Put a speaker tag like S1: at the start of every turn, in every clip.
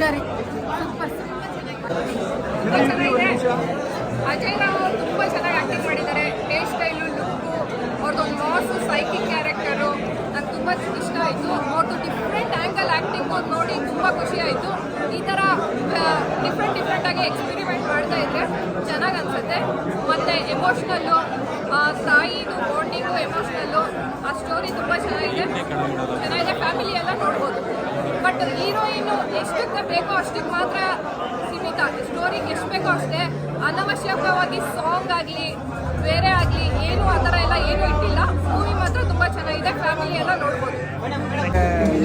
S1: ಸರಿ.
S2: ಅಜಯ್ ರಾವ್ ಅವರು ತುಂಬ ಚೆನ್ನಾಗಿ ಆ್ಯಕ್ಟಿಂಗ್ ಮಾಡಿದ್ದಾರೆ. ಹೇರ್ ಸ್ಟೈಲು ಲುಕ್ಕು ಅವ್ರದ್ದೊಂದು ಮಾಸು ಸೈಕಿಂಗ್ ಕ್ಯಾರೆಕ್ಟರು ನಂಗೆ ತುಂಬ ಇಷ್ಟ ಆಯಿತು. ಅವ್ರದ್ದು ಡಿಫ್ರೆಂಟ್ ಆ್ಯಂಗಲ್ ಆ್ಯಕ್ಟಿಂಗ್ ಒಂದು ನೋಡಿ ತುಂಬ ಖುಷಿ ಆಯಿತು. ಈ ಥರ ಡಿಫ್ರೆಂಟ್ ಡಿಫ್ರೆಂಟಾಗಿ ಎಕ್ಸ್ಪೆರಿಮೆಂಟ್ ಮಾಡ್ತಾ ಇದ್ರೆ ಚೆನ್ನಾಗಿ ಅನಿಸುತ್ತೆ. ಮತ್ತು ಎಮೋಷ್ನಲ್ಲು ತಾಯಿದು ಬಾಂಡಿಂಗು ಎಮೋಷ್ನಲ್ಲು ಆ ಸ್ಟೋರಿ ತುಂಬ ಚೆನ್ನಾಗಿದೆ. ಚೆನ್ನಾಗಿದೆ. ಹೀರೋಯಿನು ಎಷ್ಟಕ್ಕೆ ಬೇಕೋ ಅಷ್ಟಕ್ಕೆ ಮಾತ್ರ ಸೀಮಿತ. ಸ್ಟೋರಿಗೆ ಎಷ್ಟು ಬೇಕೋ ಅಷ್ಟೇ. ಅನವಶ್ಯಕವಾಗಿ ಸಾಂಗ್ ಆಗಲಿ, ಬೇರೆ ಆಗಲಿ, ಏನು ಆ ಥರ ಎಲ್ಲ ಏನು ಇಟ್ಟಿಲ್ಲ. ಮೂವಿ ಮಾತ್ರ ತುಂಬ ಚೆನ್ನಾಗಿದೆ. ಫ್ಯಾಮಿಲಿ ಎಲ್ಲ ನೋಡ್ಬೋದು.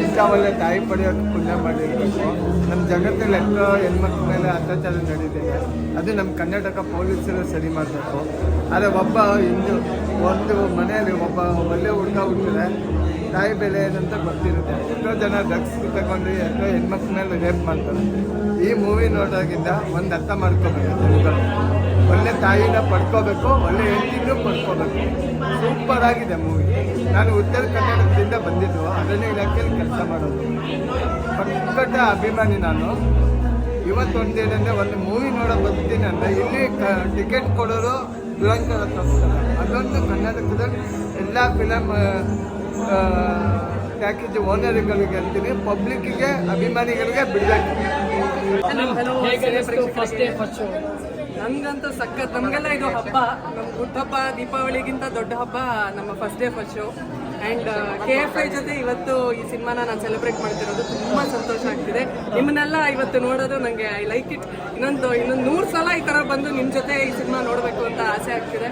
S3: ಇಷ್ಟಾವಲ್ಲ ತಾಯಿ ಪಡೆಯೋದು ಪುಣ್ಯ ಮಾಡಿರಬೇಕು. ನಮ್ಮ ಜಗತ್ತಲ್ಲಿ ಎಲ್ಲ ಹೆಣ್ಮಕ್ಳ ಮೇಲೆ ಅತ್ಯಾಚಾರ ನಡೀತಿದೆ. ಅದು ನಮ್ಮ ಕರ್ನಾಟಕ ಪೊಲೀಸರು ಸರಿ ಮಾಡಬೇಕು. ಆದರೆ ಒಬ್ಬ ಇಂದು ಒಂದು ಮನೆಯಲ್ಲಿ ಒಬ್ಬ ಒಳ್ಳೆ ಹುಡುಗ ಹುಟ್ಟಿದ್ರೆ ತಾಯಿ ಬೆಲೆ ಏನಂತ ಗೊತ್ತಿರುತ್ತೆ. ಎಷ್ಟೋ ಜನ ಡ್ರಗ್ಸ್ ತಗೊಂಡು ಎಷ್ಟೋ ಹೆಣ್ಮಕ್ಳ ಮೇಲೆ ರೇಪ್ ಮಾಡ್ತಾರೆ. ಈ ಮೂವಿ ನೋಡೋದಾಗಿಂದ ಒಂದು ಅರ್ಥ ಮಾಡ್ಕೋಬೇಕು ಒಳ್ಳೆ ತಾಯಿನ ಪಡ್ಕೋಬೇಕು, ಒಳ್ಳೆ ಹೆಂಡಿನೂ ಪಡ್ಕೋಬೇಕು. ಸೂಪರ್ ಆಗಿದೆ ಮೂವಿ ನಾನು ಉತ್ತರ ಕನ್ನಡದಿಂದ ಬಂದಿದ್ದು ಅದನ್ನೇ ಇಲಾಖೆಯಲ್ಲಿ ಕೆಲಸ ಮಾಡೋದು. ಪಕ್ಕದ ಅಭಿಮಾನಿ ನಾನು. ಇವತ್ತೊಂದೇನಂದ್ರೆ ಒಂದು ಮೂವಿ ನೋಡೋ ಬರ್ತೀನಿ ಅಂದರೆ ಇಲ್ಲಿ ಕ, ಟಿಕೆಟ್ ಕೊಡೋರು ತಪ್ಪಿಸ್ತಾರೆ ಅದೊಂದು ಕನ್ನಡಕದಲ್ಲಿ ಎಲ್ಲ ಫಿಲಮ್ ಪ್ಯಾಕೇಜ್ ಓನರ್ಗಳಿಗೆ ಅಂತೀನಿ ಪಬ್ಲಿಕ್ಕಿಗೆ ಅಭಿಮಾನಿಗಳಿಗೆ ಬಿಡಬೇಕು.
S4: ಫಸ್ಟ್ ಡೇ
S5: ಫಸ್ಟ್ ಶೋ
S4: ನಮ್ಗಂತೂ ಸಖತ್ ನಮಗೆಲ್ಲ ಇದು ಹಬ್ಬ. ನಮ್ಮ ಹಬ್ಬ ದೀಪಾವಳಿಗಿಂತ ದೊಡ್ಡ ಹಬ್ಬ ನಮ್ಮ first day first show and K F I ಜೊತೆ ಇವತ್ತು ಈ ಸಿನಿಮಾನ ನಾನು ಸೆಲೆಬ್ರೇಟ್ ಮಾಡ್ತಿರೋದು ತುಂಬ ಸಂತೋಷ ಆಗ್ತಿದೆ. ನಿಮ್ಮನ್ನೆಲ್ಲ ಇವತ್ತು ನೋಡೋದು ನನಗೆ ಐ ಲೈಕ್ ಇಟ್ ಇನ್ನೊಂದು ಇನ್ನೊಂದು ನೂರು ಸಲ ಈ ಥರ ಬಂದು ನಿಮ್ಮ ಜೊತೆ ಈ ಸಿನಿಮಾ ನೋಡಬೇಕು ಅಂತ ಆಸೆ ಆಗ್ತಿದೆ.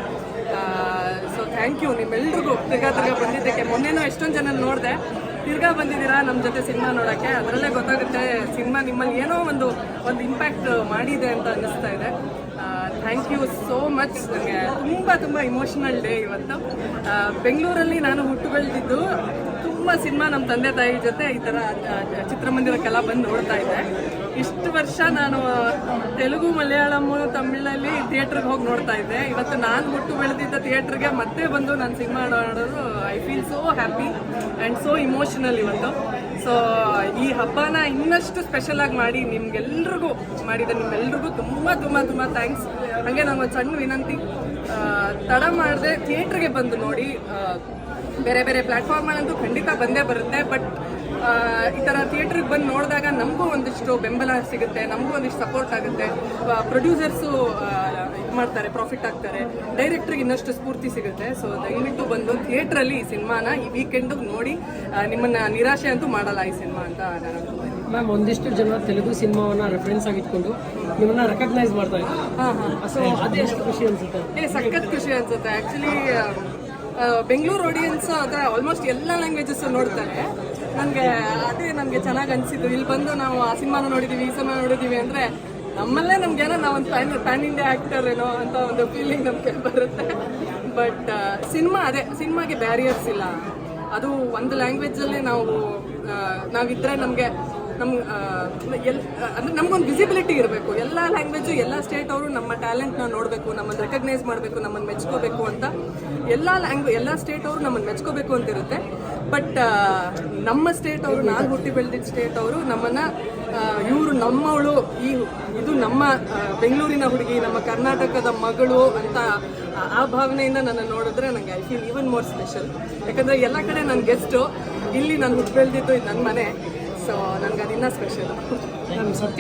S4: ಸೊ ಥ್ಯಾಂಕ್ ಯು ನಿಮ್ಮೆಲ್ರಿಗೂ ತಿರ್ಗಾ ತಿರ್ಗಾ ಬಂದಿದ್ದಕ್ಕೆ. ಮೊನ್ನೆನೂ ಎಷ್ಟೊಂದು ಜನ ನೋಡಿದೆ. ತಿರ್ಗಾ ಬಂದಿದ್ದೀರಾ ನಮ್ಮ ಜೊತೆ ಸಿನಿಮಾ ನೋಡೋಕ್ಕೆ? ಅದರಲ್ಲೇ ಗೊತ್ತಾಗುತ್ತೆ ಸಿನಿಮಾ ನಿಮ್ಮಲ್ಲಿ ಏನೋ ಒಂದು ಒಂದು ಇಂಪ್ಯಾಕ್ಟ್ ಮಾಡಿದೆ ಅಂತ ಅನ್ನಿಸ್ತಾ ಇದೆ. ಥ್ಯಾಂಕ್ ಯು ಸೋ ಮಚ್ ನನಗೆ ತುಂಬ ತುಂಬ ಇಮೋಷನಲ್ ಡೇ ಇವತ್ತು. ಬೆಂಗಳೂರಲ್ಲಿ ನಾನು ಹುಟ್ಟು ಬೆಳೆದಿದ್ದು ತುಂಬ ಸಿನಿಮಾ ನಮ್ಮ ತಂದೆ ತಾಯಿ ಜೊತೆ ಈ ಥರ ಚಿತ್ರಮಂದಿರಕ್ಕೆಲ್ಲ ಬಂದು ನೋಡ್ತಾ ಇದ್ದೆ. ಇಷ್ಟು ವರ್ಷ ನಾನು ತೆಲುಗು ಮಲಯಾಳಮ್ ತಮಿಳಲ್ಲಿ ಥಿಯೇಟ್ರಿಗೆ ಹೋಗಿ ನೋಡ್ತಾ ಇದ್ದೆ. ಇವತ್ತು ನಾನು ಹುಟ್ಟು ಬೆಳೆದಿದ್ದ ಥಿಯೇಟ್ರಿಗೆ ಮತ್ತೆ ಬಂದು ನಾನು ಸಿನಿಮಾ ನೋಡೋದು I feel so happy and so emotional ಇವತ್ತು. ಸೊ ಈ ಹಬ್ಬನ ಇನ್ನಷ್ಟು ಸ್ಪೆಷಲ್ ಆಗಿ ಮಾಡಿ ನಿಮ್ಗೆಲ್ರಿಗೂ ಮಾಡಿದ. ನಿಮ್ಮೆಲ್ರಿಗೂ ತುಂಬ ತುಂಬ ತುಂಬ ಥ್ಯಾಂಕ್ಸ್ ಹಾಗೆ ನಂಗೊಂದು ಸಣ್ಣ ವಿನಂತಿ. ತಡ ಮಾಡದೆ ಥಿಯೇಟ್ರಿಗೆ ಬಂದು ನೋಡಿ. ಬೇರೆ ಬೇರೆ ಪ್ಲ್ಯಾಟ್ಫಾರ್ಮ್ಗಳಂತೂ ಖಂಡಿತ ಬಂದೇ ಬರುತ್ತೆ, ಬಟ್ ಈ ಥರ ಥಿಯೇಟ್ರಿಗೆ ಬಂದು ನೋಡಿದಾಗ ನಮಗೂ ಒಂದಿಷ್ಟು ಬೆಂಬಲ ಸಿಗುತ್ತೆ, ನಮಗೂ ಒಂದಿಷ್ಟು ಸಪೋರ್ಟ್ ಆಗುತ್ತೆ. ಪ್ರೊಡ್ಯೂಸರ್ಸು ಇದು ಮಾಡ್ತಾರೆ ಪ್ರಾಫಿಟ್ ಆಗ್ತಾರೆ. ಡೈರೆಕ್ಟ್ರಿಗೆ ಇನ್ನಷ್ಟು ಸ್ಫೂರ್ತಿ ಸಿಗುತ್ತೆ. ಸೊ ದಯವಿಟ್ಟು ಬಂದು ಥಿಯೇಟ್ರಲ್ಲಿ ಈ ಸಿನಿಮಾನ ಈ ವೀಕೆಂಡ್ ನೋಡಿ. ನಿಮ್ಮನ್ನು ನಿರಾಶೆ ಅಂತೂ ಮಾಡಲ್ಲ ಈ ಸಿನಿಮಾ ಅಂತ ನಾನು
S5: ಮ್ಯಾಮ್ ಒಂದಿಷ್ಟು ಜನ ತೆಲುಗು ಸಿನಿಮಾವನ್ನ ರೆಫರೆನ್ಸ್ ಆಗಿಟ್ಕೊಂಡು ನಿಮ್ಮನ್ನ ರೆಕಗ್ನೈಸ್ ಮಾಡ್ತಾ ಇದ್ದಾರೆ
S4: ಹಾಂ ಹಾಂ.
S5: ಸೊ ಅದೇ ಎಷ್ಟು ಖುಷಿ ಅನ್ಸುತ್ತೆ. ಏ ಸಖತ್
S4: ಖುಷಿ ಅನ್ಸುತ್ತೆ. ಆ್ಯಕ್ಚುಲಿ ಬೆಂಗಳೂರು ಆಡಿಯನ್ಸ್ ಅದೇ ಆಲ್ಮೋಸ್ಟ್ ಎಲ್ಲ ಲ್ಯಾಂಗ್ವೇಜಸ್ ನೋಡ್ತಾರೆ. ನನಗೆ ಅದೇ ನಮಗೆ ಚೆನ್ನಾಗಿ ಅನಿಸಿದ್ದು. ಇಲ್ಲಿ ಬಂದು ನಾವು ಆ ಸಿನಿಮಾನ ನೋಡಿದ್ದೀವಿ ಈ ಸಿನಿಮಾ ನೋಡಿದ್ದೀವಿ ಅಂದರೆ ನಮ್ಮಲ್ಲೇ ನಮ್ಗೇನೋ ನಾವು ಒಂದು ಪ್ಯಾನ್ ಪ್ಯಾನ್ ಇಂಡಿಯಾ ಆ್ಯಕ್ಟರ್ ಏನೋ ಅಂತ ಒಂದು ಫೀಲಿಂಗ್ ನಮಗೆ ಬರುತ್ತೆ. ಬಟ್ ಸಿನಿಮಾ ಅದೇ. ಸಿನಿಮಾಗೆ ಬ್ಯಾರಿಯರ್ಸ್ ಇಲ್ಲ. ಅದು ಒಂದು ಲ್ಯಾಂಗ್ವೇಜಲ್ಲಿ ನಾವು ನಾವಿದ್ರೆ ನಮಗೆ ಎಲ್ ಅಂದರೆ ನಮಗೊಂದು ವಿಸಿಬಿಲಿಟಿ ಇರಬೇಕು. ಎಲ್ಲ ಲ್ಯಾಂಗ್ವೇಜು ಎಲ್ಲ ಸ್ಟೇಟ್ ಅವರು ನಮ್ಮ ಟ್ಯಾಲೆಂಟ್ನ ನೋಡಬೇಕು ನಮ್ಮನ್ನು ರೆಕಗ್ನೈಸ್ ಮಾಡಬೇಕು ನಮ್ಮನ್ನು ಮೆಚ್ಕೋಬೇಕು ಅಂತ. ಎಲ್ಲ ಲ್ಯಾಂಗ್ವೇ ಎಲ್ಲ ಸ್ಟೇಟ್ ಅವರು ನಮ್ಮನ್ನು ಮೆಚ್ಕೋಬೇಕು ಅಂತ ಇರುತ್ತೆ ಬಟ್ ನಮ್ಮ ಸ್ಟೇಟ್ ಅವರು, ನಾನು ಹುಟ್ಟಿ ಬೆಳೆದಿದ್ದ ಸ್ಟೇಟ್ ಅವರು ನಮ್ಮನ್ನು ಇವರು ನಮ್ಮವಳು, ಈ ಇದು ನಮ್ಮ ಬೆಂಗಳೂರಿನ ಹುಡುಗಿ, ನಮ್ಮ ಕರ್ನಾಟಕದ ಮಗಳು ಅಂತ ಆ- ಭಾವನೆಯಿಂದ ನನ್ನ ನೋಡಿದ್ರೆ ನನಗೆ I feel even more special ಯಾಕಂದರೆ ಎಲ್ಲ ಕಡೆ ನನ್ನ ಗೆಸ್ಟು ಇಲ್ಲಿ ನಾನು ಹುಟ್ಟು ಬೆಳೆದಿದ್ದು ನನ್ನ ಮನೆ. ಸೊ ನನಗೆ ಅದಿನ್ನ ಸ್ಪೆಷಲ್
S5: ನಮ್ಮ ಸತ್ಯ